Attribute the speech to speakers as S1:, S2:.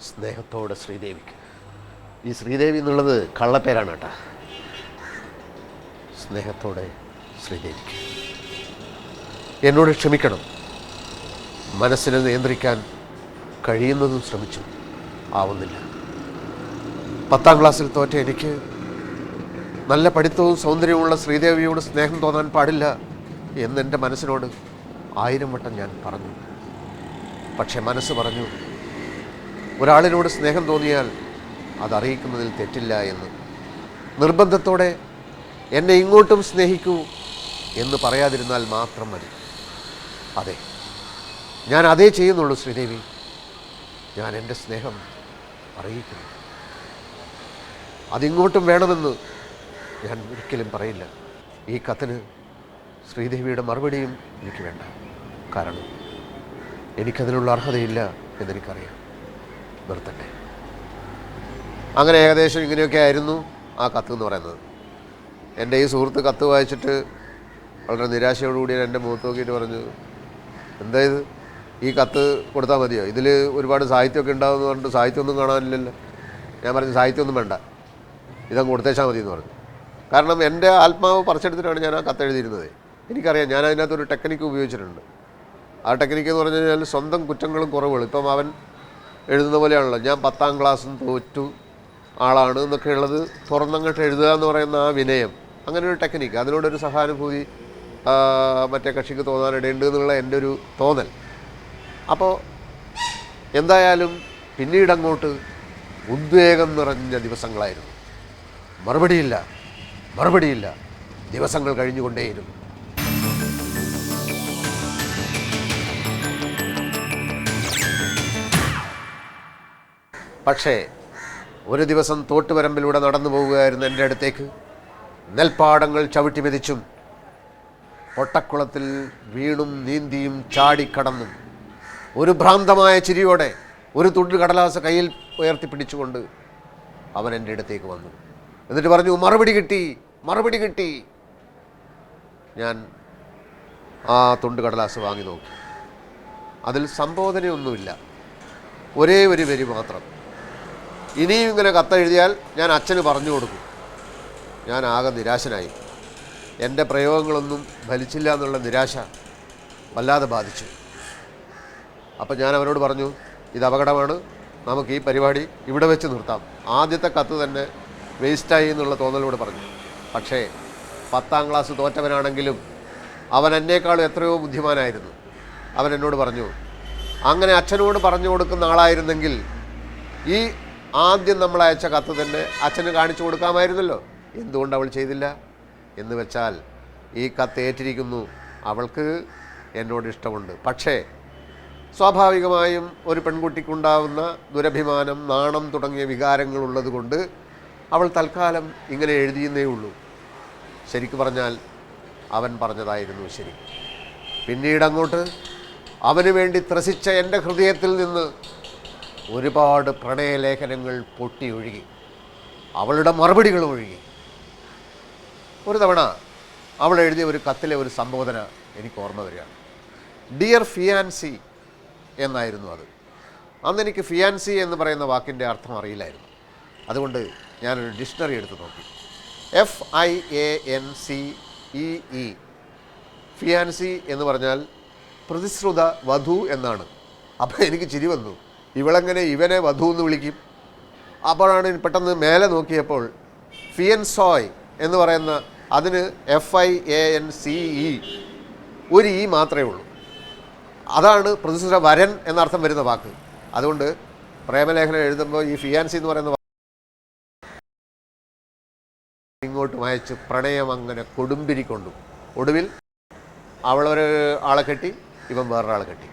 S1: സ്നേഹത്തോടെ ശ്രീദേവിക്ക്. ഈ ശ്രീദേവി എന്നുള്ളത് കള്ളപ്പേരാണ് കേട്ടാ. സ്നേഹത്തോടെ ശ്രീദേവിക്ക്. എന്നോട് ക്ഷമിക്കണം. മനസ്സിനെ നിയന്ത്രിക്കാൻ കഴിയുന്നതും ശ്രമിച്ചു ആവുന്നില്ല. പത്താം ക്ലാസ്സിൽ തോറ്റ എനിക്ക് നല്ല പഠിത്തവും സൗന്ദര്യവുമുള്ള ശ്രീദേവിയോട് സ്നേഹം തോന്നാൻ പാടില്ല എന്നെന്റെ മനസ്സിനോട് ആയിരം വട്ടം ഞാൻ പറഞ്ഞു. പക്ഷേ മനസ്സ് പറഞ്ഞു ഒരാളിനോട് സ്നേഹം തോന്നിയാൽ അതറിയിക്കുന്നതിൽ തെറ്റില്ല എന്ന്. നിർബന്ധത്തോടെ എന്നെ ഇങ്ങോട്ടും സ്നേഹിക്കൂ എന്ന് പറയാതിരുന്നാൽ മാത്രം മതി. അതെ ഞാൻ അതേ ചെയ്യുന്നുള്ളൂ ശ്രീദേവി. ഞാൻ എന്റെ സ്നേഹം അറിയിക്കുന്നു. അതിങ്ങോട്ടും വേണമെന്ന് ഞാൻ ഒരിക്കലും പറയില്ല. ഈ കത്തിന് ശ്രീദേവിയുടെ മറുപടിയും എനിക്ക് വേണ്ട. കാരണം എനിക്കതിനുള്ള അർഹതയില്ല എന്നെനിക്കറിയാം. നിർത്തട്ടെ. അങ്ങനെ ഏകദേശം ഇങ്ങനെയൊക്കെ ആയിരുന്നു ആ കത്ത് എന്ന് പറയുന്നത്. എന്റെ ഈ സുഹൃത്ത് കത്ത് വായിച്ചിട്ട് വളരെ നിരാശയോടുകൂടി എന്റെ മുഖത്ത് നോക്കിയിട്ട് പറഞ്ഞു എന്താ ഇത്? ഈ കത്ത് കൊടുത്താൽ മതിയോ? ഇതിൽ ഒരുപാട് സാഹിത്യമൊക്കെ ഉണ്ടാവുമെന്ന് പറഞ്ഞിട്ട് സാഹിത്യമൊന്നും കാണാനില്ലല്ലോ. ഞാൻ പറഞ്ഞു സാഹിത്യമൊന്നും വേണ്ട. ഇതങ്ങ് കൊടുത്തേച്ചാൽ മതി എന്ന് പറഞ്ഞു. കാരണം എന്റെ ആത്മാവ് പറിച്ചെടുത്തിട്ടാണ് ഞാൻ ആ കത്ത് എഴുതിയിരുന്നത്. എനിക്കറിയാം ഞാൻ അതിനകത്ത് ഒരു ടെക്നിക്ക് ഉപയോഗിച്ചിട്ടുണ്ട്. ആ ടെക്നിക്ക് എന്ന് പറഞ്ഞു കഴിഞ്ഞാൽ സ്വന്തം കുറ്റങ്ങളും കുറവുകളും. ഇപ്പം അവൻ എഴുതുന്ന പോലെയാണല്ലോ. ഞാൻ പത്താം ക്ലാസ്സിൽ തോറ്റു ആളാണ് എന്നൊക്കെ ഉള്ളത്. തുറന്നങ്ങോട്ട് എഴുതുക എന്ന് പറയുന്ന ആ വിനയം. അങ്ങനെ ഒരു ടെക്നിക്ക്. അതിനോടൊരു സഹാനുഭൂതി മറ്റേ കക്ഷിക്ക് തോന്നാനിടയുണ്ട് എന്നുള്ള എന്റെ ഒരു തോന്നൽ. അപ്പോൾ എന്തായാലും പിന്നീട് അങ്ങോട്ട് ഉദ്വേഗം നിറഞ്ഞ ദിവസങ്ങളായിരുന്നു. മറുപടിയില്ല. മറുപടിയില്ല. ദിവസങ്ങൾ കഴിഞ്ഞുകൊണ്ടേയിരുന്നു. പക്ഷേ ഒരു ദിവസം തോട്ടുവരമ്പിലൂടെ നടന്നു പോവുകയായിരുന്നു എന്റെ അടുത്തേക്ക്. നെൽപ്പാടങ്ങൾ ചവിട്ടി മെതിച്ചും പൊട്ടക്കുളത്തിൽ വീണും നീന്തിയും ചാടിക്കടന്നും ഒരു ഭ്രാന്തമായ ചിരിയോടെ ഒരു തുണ്ട് കടലാസ് കയ്യിൽ ഉയർത്തി പിടിച്ചുകൊണ്ട് അവൻ എന്റെ അടുത്തേക്ക് വന്നു. എന്നിട്ട് പറഞ്ഞു മറുപടി കിട്ടി മറുപടി കിട്ടി. ഞാൻ ആ തുണ്ട് കടലാസ് വാങ്ങി നോക്കി. അതിൽ സംബോധനയൊന്നുമില്ല. ഒരേ ഒരു വരി മാത്രം. ഇനിയും ഇങ്ങനെ കത്തെഴുതിയാൽ ഞാൻ അച്ഛന് പറഞ്ഞു കൊടുക്കും. ഞാൻ ആകെ നിരാശനായി. എന്റെ പ്രയോഗങ്ങളൊന്നും ഫലിച്ചില്ല എന്നുള്ള നിരാശ വല്ലാതെ ബാധിച്ചു. അപ്പം ഞാൻ അവനോട് പറഞ്ഞു ഇത് അപകടമാണ്. നമുക്ക് ഈ പരിപാടി ഇവിടെ വെച്ച് നിർത്താം. ആദ്യത്തെ കത്ത് തന്നെ വേസ്റ്റായി എന്നുള്ള തോന്നലോട് പറഞ്ഞു. പക്ഷേ പത്താം ക്ലാസ് തോറ്റവനാണെങ്കിലും അവൻ എന്നേക്കാളും എത്രയോ ബുദ്ധിമാനായിരുന്നു. അവൻ എന്നോട് പറഞ്ഞു അങ്ങനെ അച്ഛനോട് പറഞ്ഞു കൊടുക്കുന്ന ആളായിരുന്നെങ്കിൽ ഈ ആദ്യം നമ്മൾ അയച്ച കത്ത് തന്നെ അച്ഛന് കാണിച്ചു കൊടുക്കാമായിരുന്നല്ലോ. എന്തുകൊണ്ട് അവൾ ചെയ്തില്ല? എന്ന് വെച്ചാൽ ഈ കത്ത് ഏറ്റിരിക്കുന്നു. അവൾക്ക് എന്നോട് ഇഷ്ടമുണ്ട്. പക്ഷേ സ്വാഭാവികമായും ഒരു പെൺകുട്ടിക്കുണ്ടാവുന്ന ദുരഭിമാനം നാണം തുടങ്ങിയ വികാരങ്ങളുള്ളത് കൊണ്ട് അവൾ തൽക്കാലം ഇങ്ങനെ എഴുതിയെന്നേ ഉള്ളൂ. ശരിക്കു പറഞ്ഞാൽ അവൻ പറഞ്ഞതായിരുന്നു ശരി. പിന്നീട് അങ്ങോട്ട് അവന് വേണ്ടി ത്രസിച്ച എന്റെ ഹൃദയത്തിൽ നിന്ന് ഒരുപാട് പ്രണയലേഖനങ്ങൾ പൊട്ടി ഒഴുകി. അവളുടെ മറുപടികൾ ഒഴുകി. ഒരു തവണ അവൾ എഴുതിയ ഒരു കത്തിലെ ഒരു സംബോധന എനിക്ക് ഓർമ്മ വരികയാണ്. ഡിയർ ഫിയാൻസി എന്നായിരുന്നു അത്. അന്ന് എനിക്ക് ഫിയാൻസി എന്ന് പറയുന്ന വാക്കിന്റെ അർത്ഥം അറിയില്ലായിരുന്നു. അതുകൊണ്ട് ഞാനൊരു ഡിക്ഷണറി എടുത്ത് നോക്കി. F I A N C E E fiancee എന്ന് പറഞ്ഞാൽ പ്രതിശ്രുത വധു എന്നാണ്. അപ്പോൾ എനിക്ക് ചിരി വന്നു. ഇവളെങ്ങനെ ഇവനെ വധു എന്ന് വിളിക്കും? അപ്പോഴാണ് പെട്ടെന്ന് മേലെ നോക്കിയപ്പോൾ ഫിയൻസോയ് എന്ന് പറയുന്ന അതിന് F I A N C E ഒരു ഇ മാത്രമേ ഉള്ളൂ. അതാണ് പ്രതിസന്ധ വരൻ എന്നർത്ഥം വരുന്ന വാക്ക്. അതുകൊണ്ട് പ്രേമലേഖനം എഴുതുമ്പോൾ ഈ ഫിയാൻസി എന്ന് പറയുന്ന ഇങ്ങോട്ട് വായിച്ച് പ്രണയം അങ്ങനെ കൊടുമ്പിരിക്കൊണ്ടു. ഒടുവിൽ അവളൊരു ആളെ കെട്ടി ഇവൻ വേറൊരാളെ കെട്ടി.